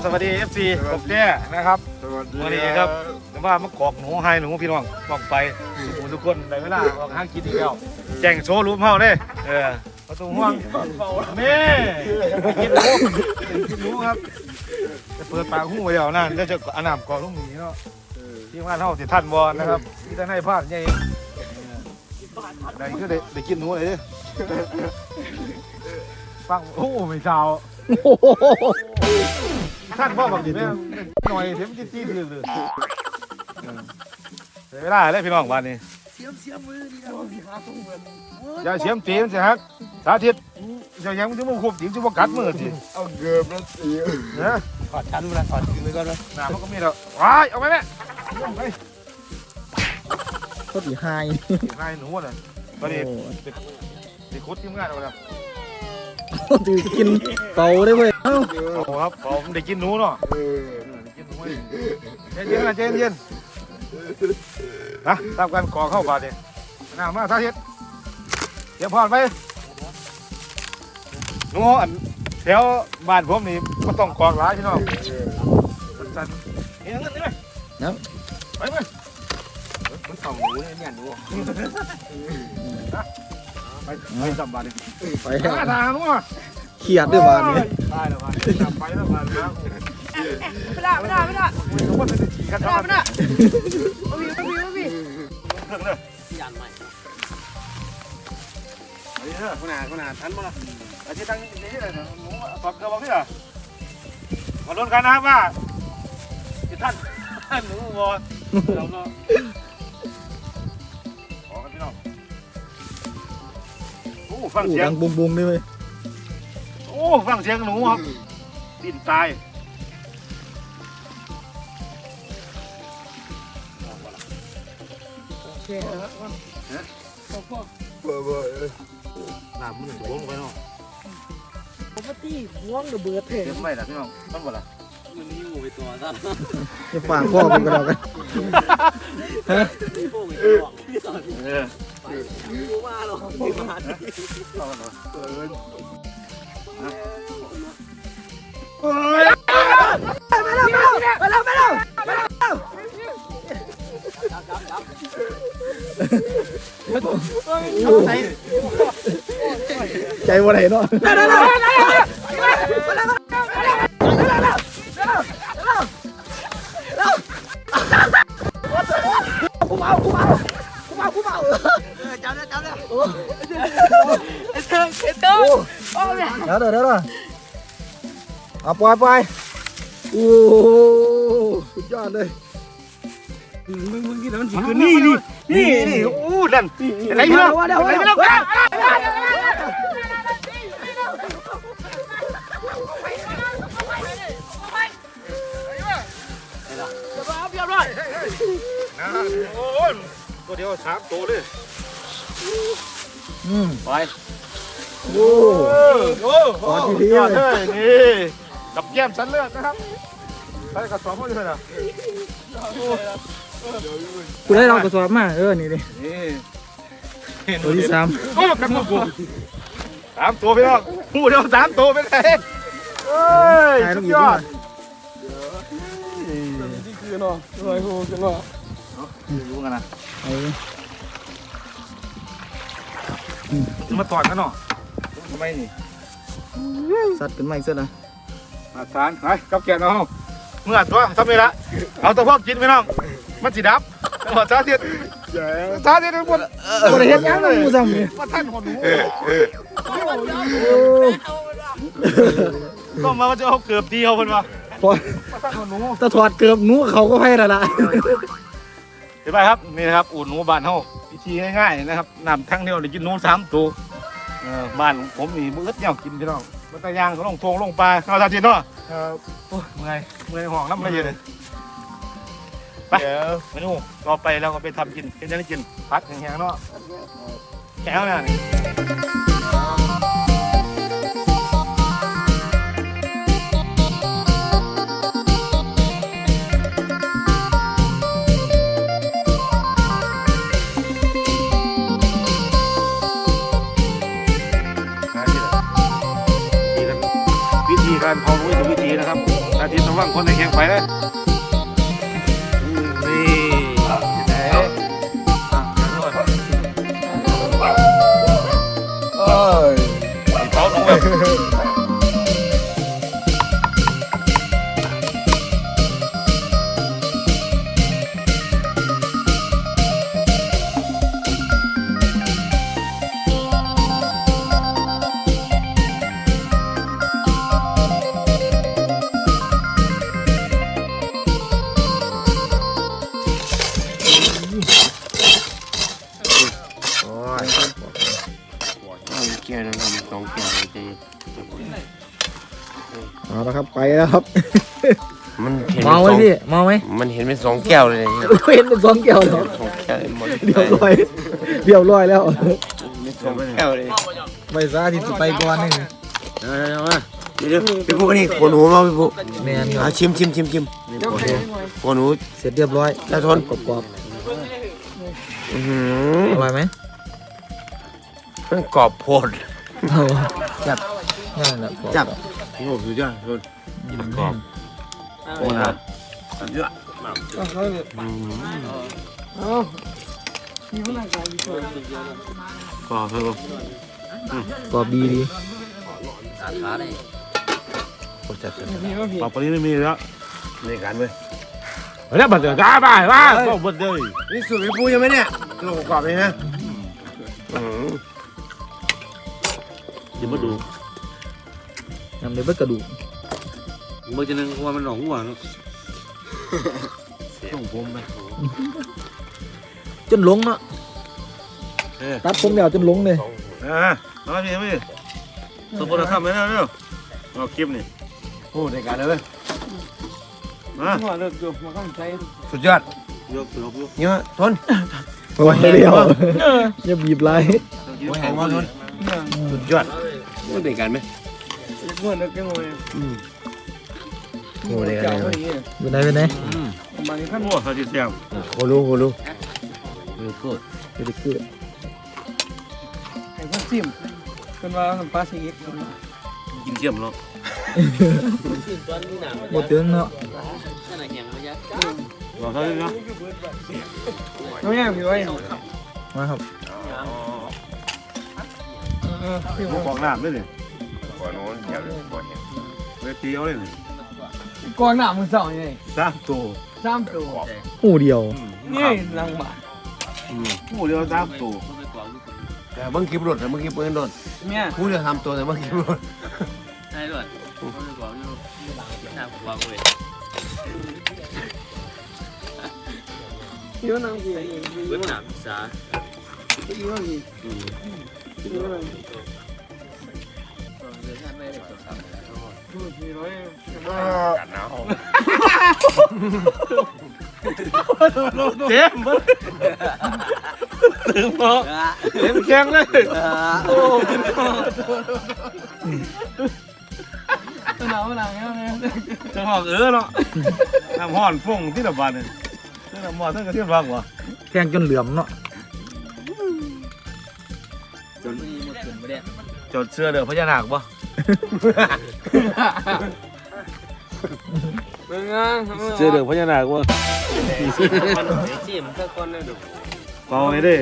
ดีครับสวัสดี FC กบแจ้นะครับสวัสดีวันนี้ครับแต่ว่ามากอกหนูให้หนูพี่น้องกองไปทุกคนทุกคนได้เวลาออกห้างกินอีกแล้วแจ้งโชว์รูปเฮาเด้เออประตูห่วงนี่กินหนูกินหนูครับจะเปิดปากหูไว้เดี๋ยวนั่นแล้วจะอนามกอกลูกหมีเนาะที่ว่าเฮาสิทันบอลนะครับที่ท่านให้พลาดใหญ่ได้คือได้ได้กินหนูเลยเด้ฟังโอ้ไม่เช้า ท่านพ่อบอกดิแม่หน่อยเทมจี้จี้ถือเลยเสียเวลาเลยพี่น้องวันนี้เสียมเสียมมือนี่นะพี่หาตรงเหมือนอย่าเสียมตีมันสิฮะสาธิตจะยังจะมุ่งคุบจิ๋วจะบ่กัดมือสิเอาเกือบแล้วสินะถอดชั้นมาถอดขึ้นไปก่อนนะหน้ามันก็มีแล้วว้ายเอาไปแม่ไปก็ตีไฮให้หนูน่ะตอนนี้ติคุดทีมงานเอาแล้ว ถือกินเป่าได้เว้ยเอ้าโอ้ครับผมได้กินหนูเนาะเออได้กินหนูเย็นเย็นนะเย็นเย็นนะตามกันขอเข้าบาดเนี่ยหน้ามาสาธิตเดี๋ยวพอดไปหนูอันแถวบ้านผมนี่ก็ต้องกรอกหลายพี่น้องสั่นๆเห็นเงินได้ไหมไปไหมมันส่องหนูเนี่ยเนี่ยหนู ไปไปสัมบ้ารีไปไปหาทางหนูอะเขียดด้วยบ้านนี้ตายแล้วบ้านจับไปแล้วบ้านแล้วไม่ได้ไม่ได้ไม่ได้ผมว่าจะขี่กันไม่ทั้ได้งไม่ได้ไม่มีไม่มีไม่มีเรื่องเลยยันใหม่ไปเถอะขนาดขนาดทันบ่ล่ะอาทิตย์ตั้งนี้เลยหนูตอบเกลือบอกพี่เหรอมาลุ้นกันนะครับว่าที่ท่านท่านหนูบอเราเนาะ ฟังอู้เสียงดังบุ้มบุ้มด้วยเว้ยโอ้ฟังเสียงหนูครับดินตายโอเคแล้วบอกพ่อเบ่เบ่เออน้ำมันหนึ่งโค้งไปเนาะผมว่าตีห่วงระเบิดเถเสียอะงไม่ล่ะพี่น้องมันบ่ล่ะจะฝากพ่อเป็นกระดอ กกันเออเอาเนาะเออใจวันไหนเนาะ ดี๋ยวเดี๋ยวเดี๋ยวเอาปล่อยปล่อยโอ้สุดยอดเลยมึงมึงกินแล้วมันสิคือนี่นี่นี่นี่โอ้นั่นอะไรพี่น้องเดี๋ยวอะไรเดี๋ยวพี่น้องเรียบร้อยโอ้ยตัวเดียวสามตัวเลยอืมไป โอ้โอ้โหขอทีเดียวเลยนี่กับแก้มสันเลือดนะครับใส่กระสอบมาเลยนะกูได้ลองกระสอบมาเออนี่ดินี่ตัวที่สามโอ้กำลังกูสามตัวพี่น้องหูเดียวสามตัวไปเลยเฮ้ยถ่ายลสุดอีกยอดนี่คือเนาะลอยหูกันเนาะรู้กันนะไอ้มาตอดกันเนาะ ทำไมนี่สัตว์กันใหม่เสียนะมาทานไปกับแกะน้องเมื่อตัวทำไมละเอาตัวพวกกินพี่น้องมันสีดับหมดสาธิตแย่สาธิตทั้งหมดบ่ได้เฮ็ดหยังเลยกูซ้ำนี่มาท่านคนหนูโอ้ก็มาว่าจะเอาเกือบดีเอาเพิ่นว่าพอมาท่านคนหนูถ้าถอดเกือบหนูเขาก็ไพ่และล่ะเห็นไหมครับนี่นะครับอู่หนูบ้านเฮาวิธีง่ายๆนะครับนำทั้งเดียวได้กินหนูสามตัว เออบ้านผมนี่มื้อเดียวกินพี่น้องมันตะยางก็ลงทงลงปลาเอาสาธิตเนาะครับโอ้ยเมื่อยเมื่อยห้องน้ำละเอียดเลยไปเดี๋ยวเมนูต่อไปเราก็ไปทำกินเป็นยังไงกินพัดแห้งๆเนาะแข็งเนี่ย นี่วิธีการเผาด้วยวิธีนะครับอาทิตย์ต้องว่างคนในแข่งไปเลยนี่ไหนอะขอโทษเอ้ยเขาต้องแบบ เอาละครับไปแล้วครับ มันเห็นเมาไหมพี่เมาไหมมันเห็นเป็นสองแก้วเลยเนี่ยเห็นเป็นสองแก้วแล้วสองแก้วหมดเรียบร้อยเรียบร้อยแล้ว สองแก้วเลยไปซะที่สุดไปก่อนหนึงเดี๋ยวเดี๋ยวพี่ปุ๊กนี่ขนหูมาพี่ปุ๊กแมนคอะรับชิมชิมชิมชิมขนหู เสร็จเรียบร้อยแล้วทน กรอบอื้อหือๆอร่อยไหมมันกรอบโพด เอาจับนั่นแหละกรอบจับ โอ้สุดยอดทนกรอบโอ้นะสุดยอดก็เพิ่มกรอบดีดีโคตรจัดเลยปรับปนี้ไม่มีแล้วในการเว้ยเฮ้ยบัดเดือดจ้าบ้าบ้าก็บัดเดือดนี่สูตรพี่ปุ๊กยังไหมเนี่ยลูกกรอบเลยนะอืมอย่ามาดู ยำเลยเบิดกระดูกเมื่อจะนึงว่ามันหนองหัวเนาะต้องผมไหมจนหลงเนาะตัดผมแล้วจนหลงเลยอ่าเอาพี่พี่ตัวโทรศัพท์ไม่ได้เร็วเอาคลิปนี่โอ้ในการเลยเว้ยมาหัวเลิกอยู่มาข้างใจสุดยอดยกยกยกเนี่ยทนโอ้ยเดียวอย่าบีบไหลโอ้ยแหงมาทนสุดยอดโอ้ในการไหม หัวเลิกยังไงโอ้ในการเลยเป็นไงเป็นไงประมาณนี้ท่านโอ้เขาจะเสียงโคลูโคลูเออโคตรเป็นเกือบให้ท่านจิ้มเป็นว่าน้ำปลาซีอิ๊กกินเทียมเนาะหมดเตืองเนาะบอกเขาเลยเนาะน้องแง่พี่ไว้มาครับเออพี่ผมบอกน้ำด้วยนี่ ก่อนโน้นแถวเลยก่อนเนี่ยเวทีเอาเลยนี่กองหน้ามือสองไงสามตัวสามตัวหูเดียวนี่นางบาทผู้เดียวสามตัวแต่เมื่อกี้รถแต่เมื่อกี้เปิ้ลรถเมียพูดจะทำตัวแต่เมื่อกี้รถใช่ด้วยผมจะบอกอยู่หน้าผมวางเว้ยพี่ว่านางพี่เว้นหนามสาพี่ว่าพี่พี่ว่านางพูดพี่ กัดหนาวเต็มเลยถึงเนาะเต็มแข้งเลยโอ้หนาวหนาวแล้วไงจะหอกเออเนาะน้ำห้อนฟุ้งที่ระบาดเนี่ยเรื่องน้ำหม้อทั้งกระเทียมรังวะแกงจนเหลือมเนาะจดเสื้อเดือพญานาคปะ เป็นไงเสื้อเดือพญานาควะจิ้มสักคนเลยดูเปล่าไงเด้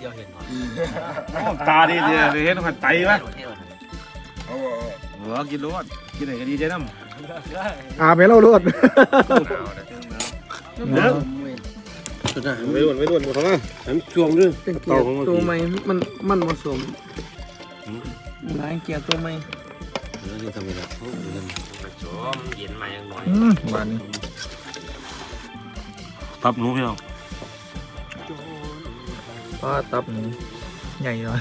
เดี๋ยวเห็นหรอตาดีเดียวเห็นมันไตไหมเที่ยวเออกินรสกินไหนก็ดีใจน้ำอาไปเล่ารถเด้อสุดท้ายไม่ด่วนไม่ด่วนหมดแล้วน้ำช่วงด้วยเป็นเกียร์ตัวใหม่มันมันผสมห ลายเกียร์ตัวใหม่นี่ทำไมล่ะโจมเย็นมาอย่างน้อยอืมบานนี้ตับหนูพี่น้องป้าตับนี่ใหญ่หน่อย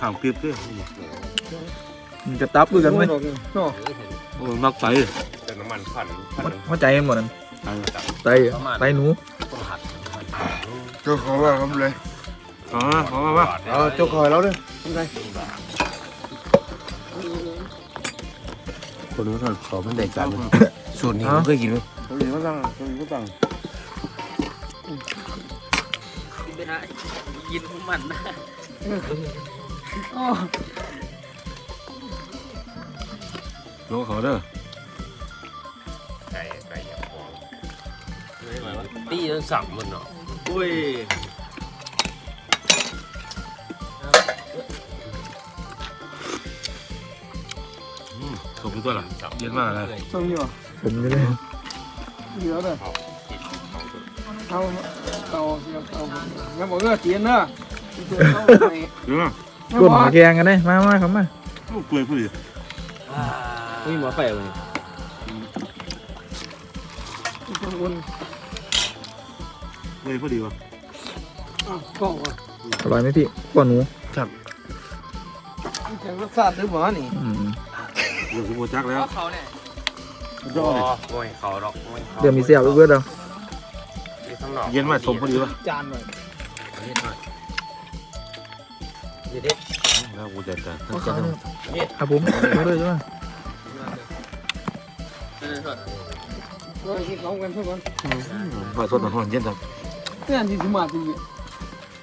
ข่างเปรียบด้วยมันจะตับด้วยกันไหมเนาะโอ้มักไตแต่น้ำมันพันหัวใจมันหมดนั่นไตไตหนู เจ้าของว่าทำเลยอ๋อขอมาป่ะเอาเจ้าของเราด้วยคนนู้นขอมันแตกต่างกันสูตรนี้ผมเคยกินไหมตัวนี้ก็ตั้งตัวนี้ก็ตั้งกินไม่ได้กินมันนะโอ้โลเขาเด้อไก่ไก่ยังพอตีจนสั่งมันเนาะ อุ้ยสมตัวละเย็นมากเลยส่งอยู่บ่ผมนี่เลยเหลือเลยเอาเอาเสียบเอางั้นบอกเออเตียนเด้อเตียนเอาไปเดี๋ยวนะไม่ก้นบอหากแกงกันเลยมามาครับมาเปื่อยผู้ดีมีหมอไฟเลย คนเปื่อยผู้ดีวะอ้าวกล้องอะอร่อยไหมพี่ก้อนหนูแข่งรสชาติหรือเปล่านี่อืมเดี๋ยวกูโมจักแล้วเขาเนี่ยรอโอ้ยเขาดอกโอ้ยเขาเดี๋ยวมีเสียบเพื่อนเราที่ข้างนอกเย็นมากสมพอดีวะจานหน่อยแล้วกูจะจัดครับผมมาเลยใช่ไหมก็กินเขากันทุกคนปลาสดหอนเย็นจังเพื่อนที่สมาธิ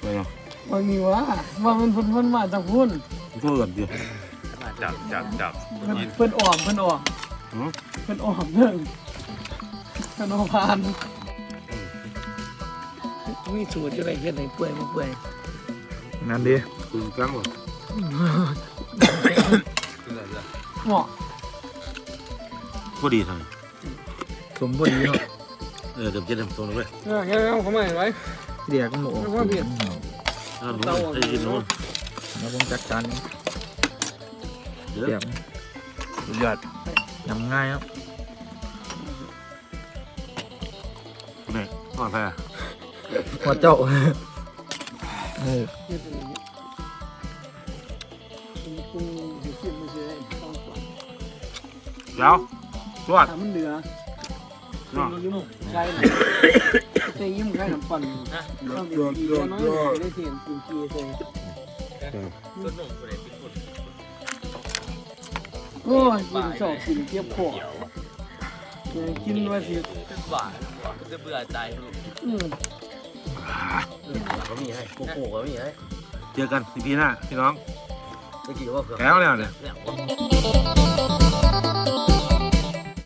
ไปเนาะบางทีว่าว่ามันเพิ่นเพิ่นมาจากพุ่นเพื่อนเดียวจับจับจับเพิ่นเพิ่นออกเพิ่นออกหือเพิ่นออกเรื่องเพิ่นออกผ่านมีสูตรจะได้เฮ็ดให้เปื่อยบ่เปื่อยนั่นดีคุยกันวะเหมาะพอดีทางสมพอดีเนาะเออเดี๋ยวจะทำตรงนี้ไปเออแค่เอาเข้ามาไว้เรียกกันหมดไม่ว่าเปลี่ยนอ่าหนูไอ้กินหนูแล้วผมจัดการเดี๋ยวเรียกสุดยอดยำง่ายครับนี่ก่อนแพ้หัวเจ้าโอ้เฮ็ดอย่างนี้ปรุงเฮ็ดเสียบมันสิได้ต้องก่อนเดี๋ยวจวดถ้ามันเหลือ เนาะยิ้มใช่เลยแต่ยิ้มใครน้ำปั่นต้องเป็นกีน้อยได้เสียงกินกีใส่ต้นหนุ่มคนไหนเป็นคนโอ้ยกินชอบกินเทียบขอกินด้ว่าสิเป็นหวานจะเบื่อใจลูกอืมก็มีให้โกโก้ก็มีให้เจอกันอีพีหน้าพี่น้องจะกินว่าเผื่อแล้วเนี่ยเนี่ย